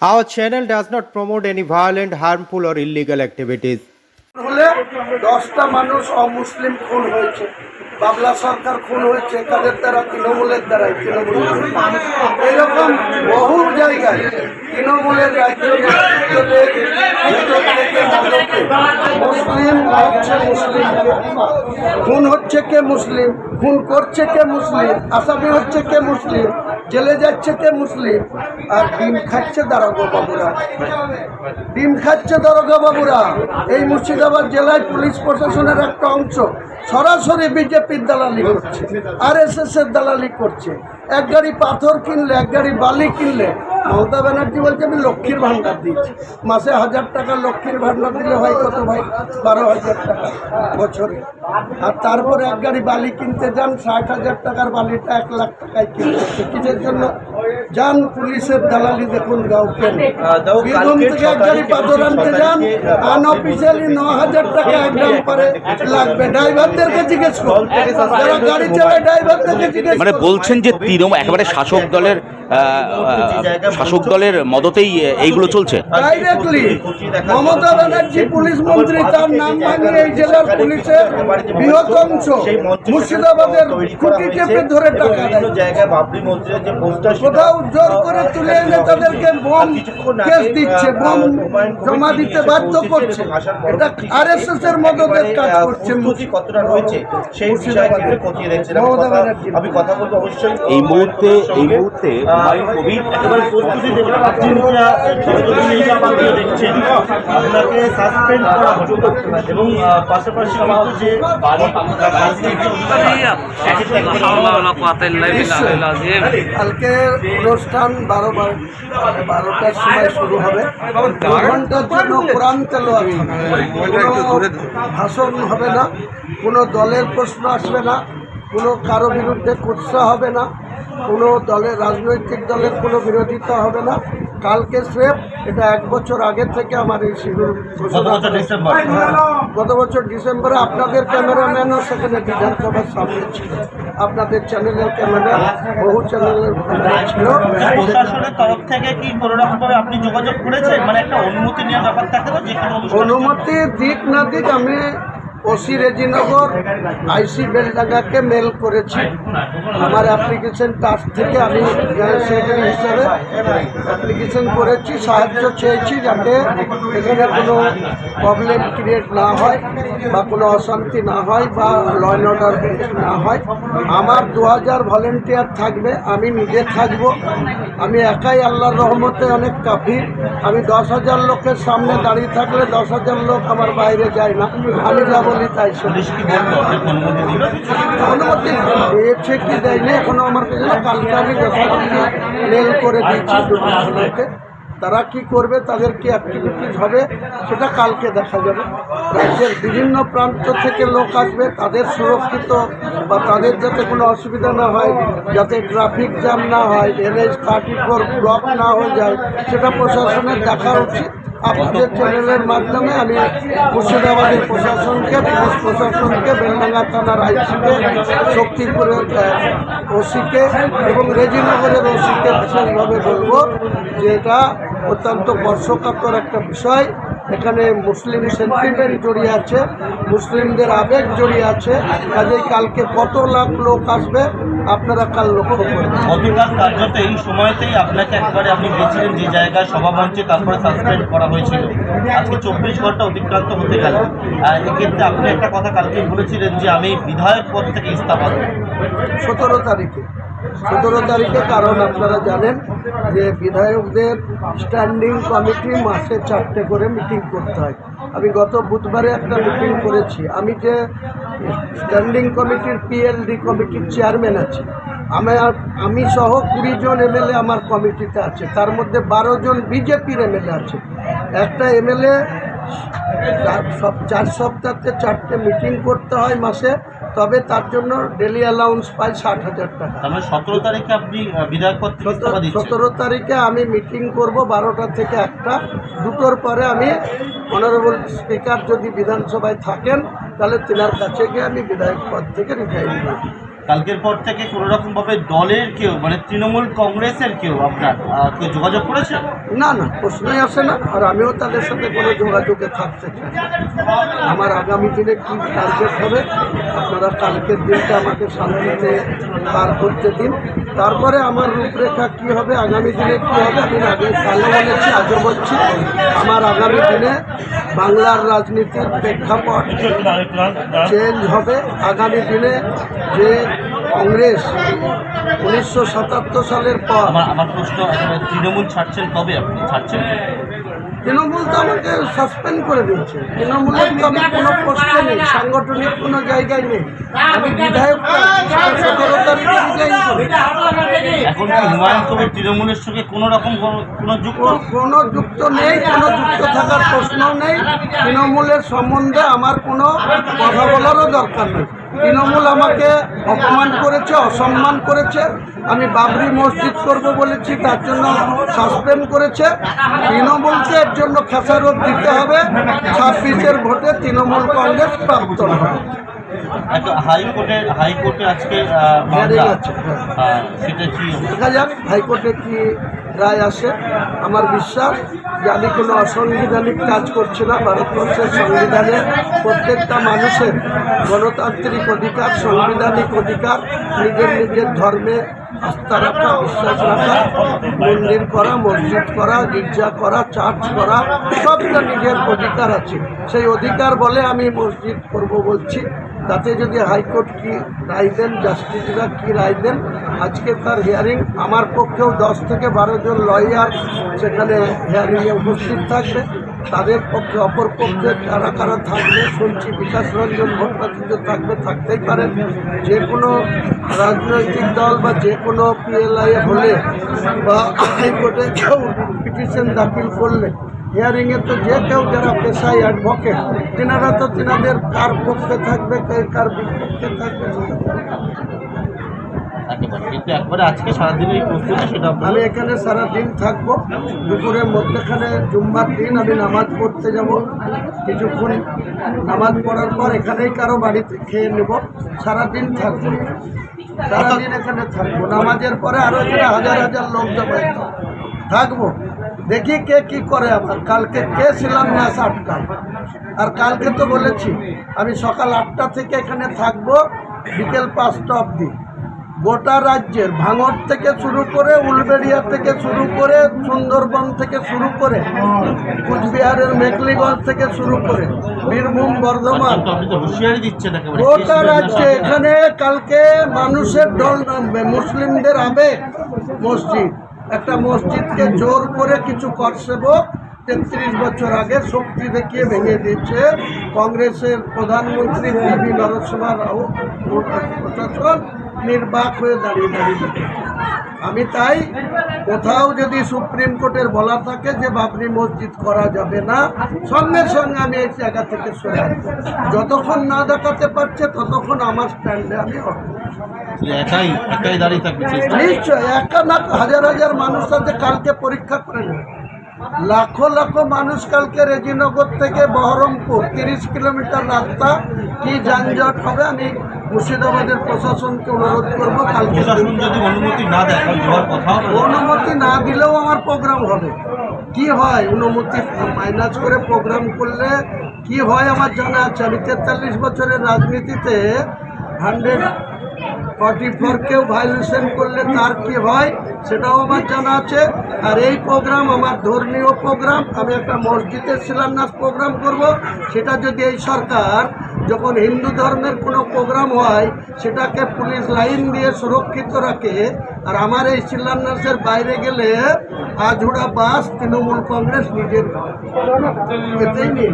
Our channel does not promote any violent, harmful, or illegal activities. হলে দশটা মানুষ অমুসলিম খুন হয়েছে। বাবলা সরকার খুন হয়েছে কাদের দ্বারা তৃণমূলের দ্বারাই তৃণমূল এরকম বহু জায়গায় তৃণমূলের মুসলিম। খুন হচ্ছে কে মুসলিম খুন করছে কে মুসলিম আসামি হচ্ছে কে মুসলিম। জেলে যাচ্ছে তে মুসলিম, আর ডিম খাচ্ছে দারোগা বাবুরা। ডিম খাচ্ছে দারোগা বাবুরা। এই মুর্শিদাবাদ জেলায় পুলিশ প্রশাসনের একটা অংশ সরাসরি বিজেপির দালালি করছে, আর এস এর দালালি করছে। এক গাড়ি পাথর কিনলে, এক গাড়ি বালি কিনলে, মমতা ব্যানার্জি বলছে, আমি লক্ষ্মীর ভাণ্ডার দিচ্ছি। মাসে হাজার টাকা লক্ষ্মীর ভাণ্ডার দিলে হয় কত ভাই? বারো হাজার টাকা বছরে। আর তারপরে এক গাড়ি বালি কিনতে যান, ষাট হাজার টাকার বালিটা এক লাখ টাকায় কিনতে কিসের জন্য? যান পুলিশের দালালি দেখুন গাউকে বীরভূম থেকে এক গাড়ি পাথর আনতে যান আনঅফিসিয়ালি ন হাজার টাকা এক গ্রাম পরে লাগবে। ড্রাইভারদেরকে জিজ্ঞেস করুন। যারা গাড়ি চালায় ড্রাইভারদেরকে জিজ্ঞেস মানে বলছেন যে তৃণমূল একেবারে শাসক দলের শাসক দলের মদতেই এইগুলো চলছে। ডাইরেক্টলি মমতা ব্যানার্জি পুলিশ মন্ত্রী তার নাম ভাঙিয়ে এই জেলার পুলিশের বৃহৎ অংশ মুর্শিদাবাদের খুঁটি চেপে ধরে টাকা দেয়। জায়গায় বাবরি মসজিদের যে পোস্টার কোথাও জোর করে তুলে এনে তাদেরকে বোম কেস দিচ্ছে বোম জমা দিতে বাধ্য করছে। এটা আর এস এস এর মদতের কাজ করছে কতটা রয়েছে সেই বিষয়ে খতিয়ে। আমি কথা বলব অবশ্যই এই মুহূর্তে এই মুহূর্তে দেখছেন আপনাকে সাসপেন্ড করা হলো। এবং পাশাপাশি কিন্তু যে বাড়ি কালকে অনুষ্ঠান বারো মানে বারোটার সময় শুরু হবে। ঘণ্টার জন্য কোরআন। ভাষণ হবে না কোনো দলের প্রশ্ন আসবে না কোনো কারও বিরুদ্ধে কুৎসা হবে না। কোনো দলের রাজনৈতিক দলের কোনো বিরোধিতা হবে না। কালকে স্রেফ এটা এক বছর আগে থেকে আমার এই শিবির গত বছর ডিসেম্বর। আপনাদের ক্যামেরাম্যানও সেখানে বিধানসভার সামনে ছিল। আপনাদের চ্যানেলের ক্যামেরা বহু চ্যানেলের ছিল। প্রশাসনের তরফ থেকে কি কোনো রকম আপনি যোগাযোগ করেছেন? মানে একটা অনুমতি নেওয়ার ব্যাপার থাকে তো যে কোনো অনুষ্ঠানে- অনুমতি দিক না দিক আমি ওসি রেজিনগর আইসি বেলডাঙ্গাকে মেল করেছি। আমার অ্যাপ্লিকেশন টাস্ক থেকে আমি সেক্রেটারি হিসাবে অ্যাপ্লিকেশন করেছি, সাহায্য চেয়েছি যাতে এখানে কোনো প্রবলেম ক্রিয়েট না হয় বা কোনো অশান্তি না হয় বা ল অর্ডার না হয়। আমার দু হাজার ভলেন্টিয়ার থাকবে, আমি নিজে থাকব। আমি একাই আল্লাহর রহমতে অনেক কাফি আমি দশ হাজার লোকের সামনে দাঁড়িয়ে থাকলে দশ হাজার লোক আমার বাইরে যায় না। আমি যা বলি তাই অনুমতি কি দেয়নি? এখনও আমার কাছে। কালকে আমি মেল করে দিয়েছি তারা কি করবে? তাদের কি অ্যাক্টিভিটিস হবে? সেটা কালকে দেখা যাবে। রাজ্যের বিভিন্ন প্রান্ত থেকে লোক আসবে। তাদের সুরক্ষিত বা তাদের যাতে কোনো অসুবিধা না হয় যাতে ট্রাফিক জ্যাম না হয় এনএইচ থার্টি ফোর ব্লক না হয়ে যায় সেটা প্রশাসনের দেখা উচিত। আপনাদের চ্যানেলের মাধ্যমে আমি মুর্শিদাবাদের প্রশাসনকে, পুলিশ প্রশাসনকে, বেলডাঙ্গা থানার আইসিকে শক্তিপুরের ওসিকে এবং রেজিনগরের ওসিকে বিশেষভাবে বলব যে এটা অত্যন্ত বর্ষকাতর একটা বিষয়। এখানে মুসলিম সেন্টিমেন্ট জড়িয়ে আছে মুসলিমদের আবেগ জড়িয়ে আছে কাজেই কালকে কত লাখ লোক আসবে আপনারা কাল লক্ষ্য করবেন। গতকাল কার্যত এই সময়তেই আপনাকে একবারে আপনি গেছিলেন যে জায়গায় সভামঞ্চে তারপরে সাসপেন্ড করা হয়েছিল। আজকে চব্বিশ ঘণ্টা অতিক্রান্ত হতে গেল। এক্ষেত্রে আপনি একটা কথা কালকে বলেছিলেন যে আমি বিধায়ক পদ থেকে ইস্তফা দেবো। সতেরো তারিখে। সতেরো তারিখে কারণ আপনারা জানেন যে বিধায়কদের স্ট্যান্ডিং কমিটি মাসে চারটে করে মিটিং করতে হয়। আমি গত বুধবারে একটা মিটিং করেছি। আমি যে স্ট্যান্ডিং কমিটির পিএলডি কমিটির চেয়ারম্যান আছি। আমার, আমি সহ কুড়ি জন এমএলএ আমার কমিটিতে আছে। তার মধ্যে বারো জন বিজেপির এমএলএ আছে। একটা এমএলএ চার সপ্তাহে চারটে মিটিং করতে হয় মাসে। তবে তার জন্য ডেলি অ্যালাউন্স পাই ষাট হাজার টাকা। মানে সতেরো তারিখে আপনি বিধায়ক সতেরো তারিখে আমি মিটিং করব বারোটা থেকে একটা। দুটোর পরে আমি অনারেবল স্পিকার যদি বিধানসভায় থাকেন তাহলে তেনার কাছে গিয়ে আমি বিধায়ক পদ থেকে রিটায়ার কালকের পর থেকে কোনো রকম ভাবে দলের কেউ মানে তৃণমূল কংগ্রেসের কেউ আপনার কেউ যোগাযোগ করেছে? না না, প্রশ্নই আসে না। আর আমিও তাদের সাথে কোনো যোগাযোগে থাকতে চাই আমার আগামী দিনে কি টার্গেট হবে, আপনারা কালকের দিনটা আমাকে শান্তিতে পার করতে দিন। তারপরে আমার রূপরেখা কি হবে, আগামী দিনে কি হবে, আমি আগে কালো বলেছি, আজও বলছি। আমার আগামী দিনে বাংলার রাজনীতির প্রেক্ষাপট চেঞ্জ হবে। আগামী দিনে যে কংগ্রেস উনিশশো সাতাত্তর সালের পর। আমার আমার প্রশ্ন তৃণমূল ছাড়ছেন কবে আপনি? ছাড়ছেন তৃণমূল তো আমাকে সাসপেন্ড করে দিয়েছে। তৃণমূলের তো আমি কোনো পোস্টে নেই সাংগঠনিক কোনো জায়গায় নেই। আমি বিধায়ক সতেরো তারিখে রিজাইন করি এখন কি হুমায়ুন কবির তৃণমূলের সঙ্গে কোনো রকম কোনো- যুক্ত? কোনো- কোনো যুক্ত নেই কোনো যুক্ত থাকার প্রশ্নও নেই। তৃণমূলের সম্বন্ধে আমার কোনো কথা বলারও দরকার নেই। তৃণমূল আমাকে অপমান করেছে, অসম্মান করেছে। আমি বাবরি মসজিদ করব বলেছি, তার জন্য সাসপেন্ড করেছে। তৃণমূলকে এর জন্য খেসারত দিতে হবে। ছাব্বিশের ভোটে তৃণমূল কংগ্রেস প্রাপ্ত হবে। একটা হাইকোর্টে হাইকোর্টে আজকে মামলা। Hearing আছে, হ্যাঁ। সেটা কি? দেখা যাক হাইকোর্টে কি রায় আসে? আমার বিশ্বাস যে আমি কোনো অসাংবিধানিক কাজ করছি না ভারতবর্ষের সংবিধানে প্রত্যেকটা মানুষের গণতান্ত্রিক অধিকার সাংবিধানিক অধিকার নিজের নিজের ধর্মে আস্থা রাখা বিশ্বাস রাখা মন্দির করা, মসজিদ করা, গির্জা করা, চার্চ করা, সবটা নিজের অধিকার আছে। সেই অধিকার বলে আমি মসজিদ করব বলছি। তাতে যদি হাইকোর্ট কি রায় দেন, জাস্টিসরা কি রায় দেন, আজকে তার হিয়ারিং আমার পক্ষেও দশ থেকে বারো জন লয়ার সেখানে হিয়ারিংয়ে উপস্থিত থাকবে। তাদের পক্ষে, অপর পক্ষে কারা কারা থাকবে, শুনছি বিকাশ রঞ্জন ভট্টাচার্য থাকবে, থাকতেই পারেন যে কোনো রাজনৈতিক দল বা যে কোনো পিএলআই হলে বা হাইকোর্টে কেউ পিটিশন দাখিল করলে হিয়ারিংয়ে তো যে কেউ যারা পেশায় অ্যাডভোকেট তেনারা তো তেনাদের কার পক্ষে থাকবে কার বিপক্ষে থাকবে একেবারে কিন্তু একবারে আজকে সারাদিনের এই প্রস্তুতি সেটা আমি এখানে সারা দিন থাকব। দুপুরের মধ্যেখানে জুম্মার দিন আমি নামাজ পড়তে যাব। কিছুক্ষণ নামাজ পড়ার পর এখানেই কারও বাড়িতে খেয়ে নেব। সারাদিন থাকব। সারাদিন এখানে থাকব। নামাজের পরে আরও এখানে হাজার হাজার লোক জমায়েত থাকব। দেখি কে কি করে আমার কালকে কে ছিলাম না আটকায় আর কালকে তো বলেছি, আমি সকাল আটটা থেকে এখানে থাকব, বিকেল পাঁচটা অবধি। গোটা রাজ্যের ভাঙর থেকে শুরু করে উলবেড়িয়া থেকে শুরু করে সুন্দরবন থেকে শুরু করে কুচবিহারের মেকলিগঞ্জ থেকে শুরু করে বীরভূম, বর্ধমান গোটা রাজ্যে এখানে কালকে মানুষের দল নামবে, মুসলিমদের আবেগ মসজিদ। একটা মসজিদকে জোর করে কিছু করসেবক তেত্রিশ বছর আগে শক্তি দেখিয়ে ভেঙে দিচ্ছে কংগ্রেসের প্রধানমন্ত্রী পিভি নরসিংহ রাও প্রশাসন। নির্বাক হয়ে দাঁড়িয়ে দাঁড়িয়ে। আমি তাই কোথাও যদি সুপ্রিম কোর্টের বলা থাকে যে বাবরি মসজিদ করা যাবে না সঙ্গে সঙ্গে আমি এই জায়গা থেকে সরে যতক্ষণ না দেখাতে পারছে ততক্ষণ আমার স্ট্যান্ডে আমি। একাই একাই দাঁড়িয়ে থাকবে নিশ্চয় একটা না হাজার হাজার মানুষ আছে কালকে পরীক্ষা করে নেবে লাখো লাখো মানুষ কালকে রেজিনগর থেকে বহরমপুর তিরিশ কিলোমিটার রাস্তা কি যানজট হবে আমি মুর্শিদাবাদের প্রশাসনকে অনুরোধ করব কালকে অনুমতি না দেয়। অনুমতি না দিলেও আমার প্রোগ্রাম হবে। কি হয়? অনুমতি মাইনাস করে প্রোগ্রাম করলে কি হয় আমার জানা আছে? আমি তেতাল্লিশ বছরের রাজনীতিতে হান্ড্রেড ফর্টি ফোর কেউ ভায়োলেশন করলে তার কি হয়? সেটাও আমার জানা আছে। আর এই প্রোগ্রাম আমার ধর্মীয় প্রোগ্রাম আমি একটা মসজিদের শিলান্যাস প্রোগ্রাম করব। সেটা যদি এই সরকার যখন হিন্দু ধর্মের কোনো প্রোগ্রাম হয়, সেটাকে পুলিশ লাইন দিয়ে সুরক্ষিত রাখে, আর আমার এই শিলান্যাসের বাইরে গেলে আজুড়া বাস তৃণমূল কংগ্রেস নিজের। এতেই নেই।